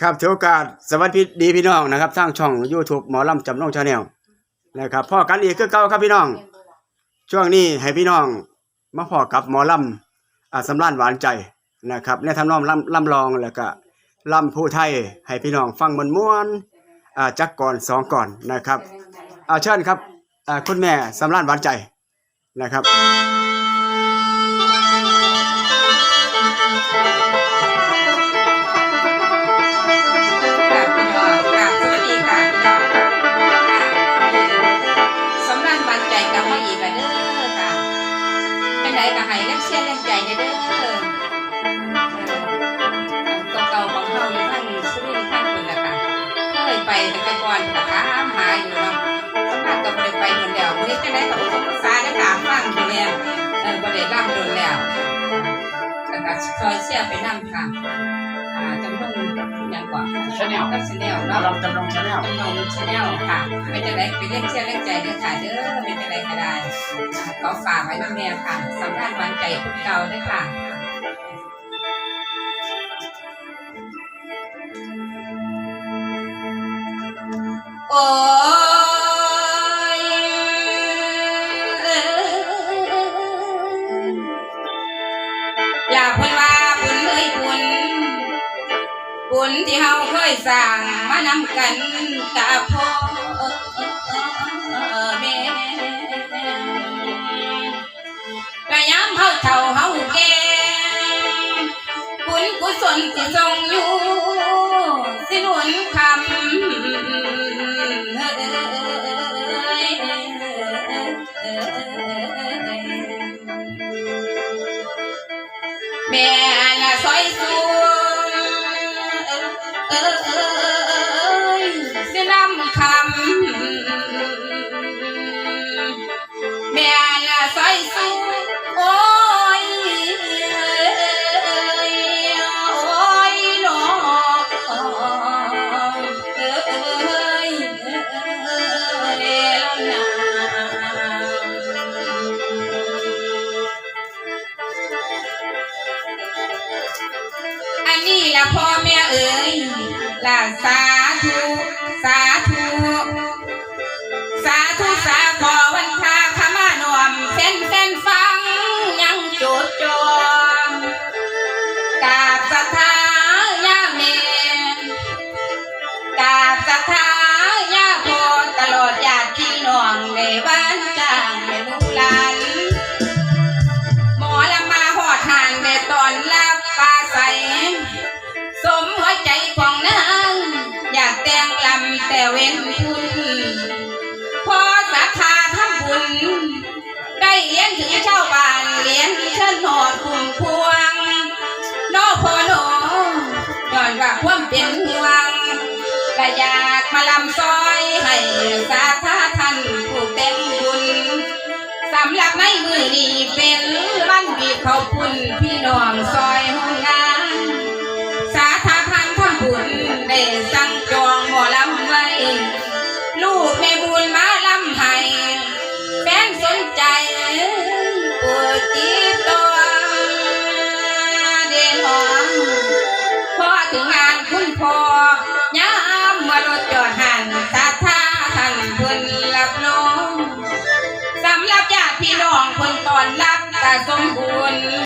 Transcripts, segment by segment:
ครับถือโอกาสสวัสดีพี่น้องนะครับทางช่อง YouTube หมอลำจำลองชาแนลนะครับพ่อกันอีกคือเก่าครับพี่น้อง ช่วงนี้ให้พี่น้องมาพ่อกับหมอลำอ่าสำรานหวานใจนะครับในทำนองลำลำลองแล้วก็ลำผู้ไทยให้พี่น้องฟังมวนม่วนอ่าจักก่อนสองก่อนนะครับเอาเชิญครับอ่าคุณแม่สำรานหวานใจนะครับ ก็ให้นักเชียร์นักใจเด้อเด้อเก่าของเราอยู่ทางสุรินทร์ทานคนละค่ะเคยไปแต่ก่อนนะคะหาอยู่เนาะสำนักก็บ่ได้ไปโดนแล้วบ่ได้จังได๋ก็อุปสรรคนะคะฟังอยู่แล้วเออบ่ได้ร่ำโดนแล้วแล้วก็ซอยเชียร์ไปนำค่ะอ่า จำนวนอยังก่อน Channel กับชาแนลหมอเนาะลำจำลองชาแนลจำนวนชาแนลค่ะเป็นจะได้ไปเล่นเชียร์เล่นใจเด้อค่ะเด้อเป็นจะได้ก็ได้อ่าขอฝากไว้น้ำแน่ค่ะสำคัญวันใจคุณเก่าเด้วยค่ะโอ้ ที่เฮาเคยสร้างมานำกันกับพ่อแม่ระยามเฮาเฒ่าเฮาแก่บุญกุศลที่ทรงอยู่สิหนุนคำเอ้ยแม่ นนี้ละพ่อแม่เอ๋ยล่ะสาธุสาธุสาธุสาขอวันพาขมานวมเส้นเส้นฟังยังจุดจวงกาบสถายาเมกาบสถายาโพตลอดญาติพี่น้องในบ้านจ้างในลูกหลาน เป็นบ้านบีเขาพุ่นพี่ คนตอนรับแต่สมบูรณ์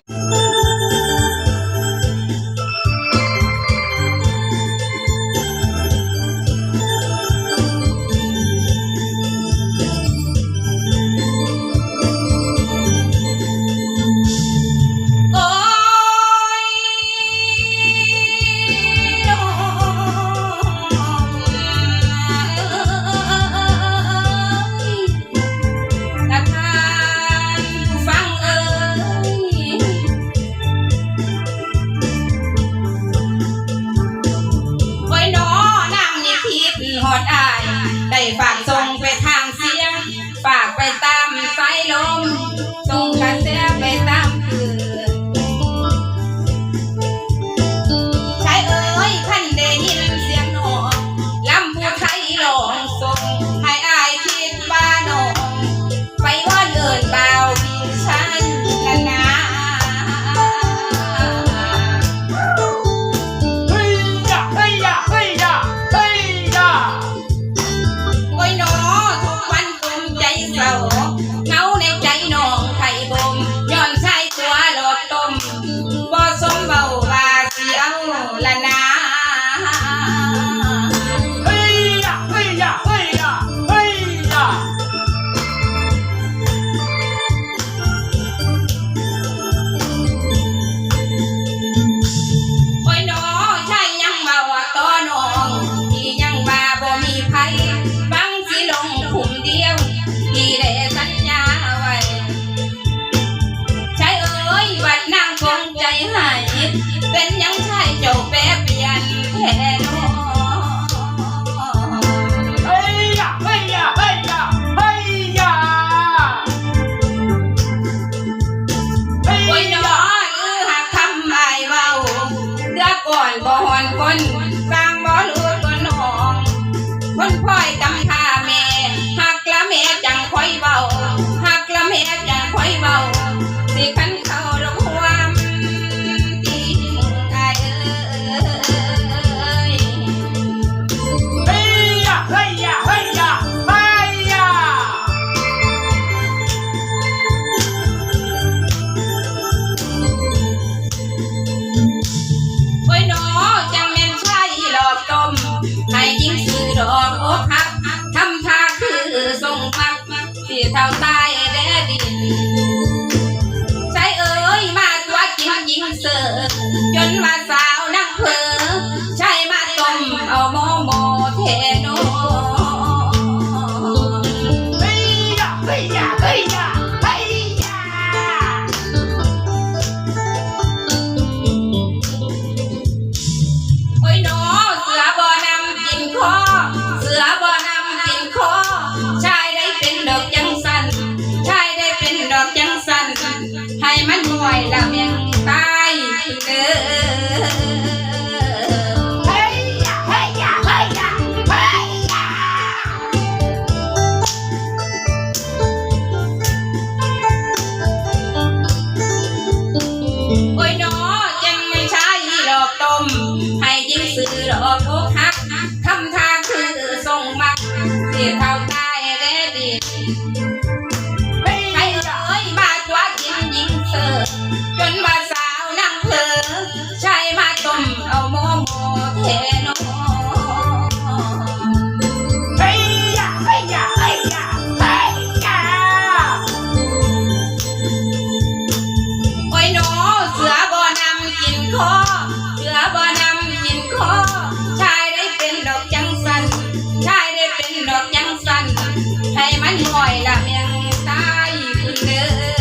มให้ยิ่งซื้อดอกทุกทักคำทางคือส่งมาเสียเท่าตายแลดีใครเอ้ยมาจ้วกินยิงเธอจนว่าสาวนั่งเผลอใช้มาต้มเอาโมโมเทนอ คอยละแมงตายคุณเด้อ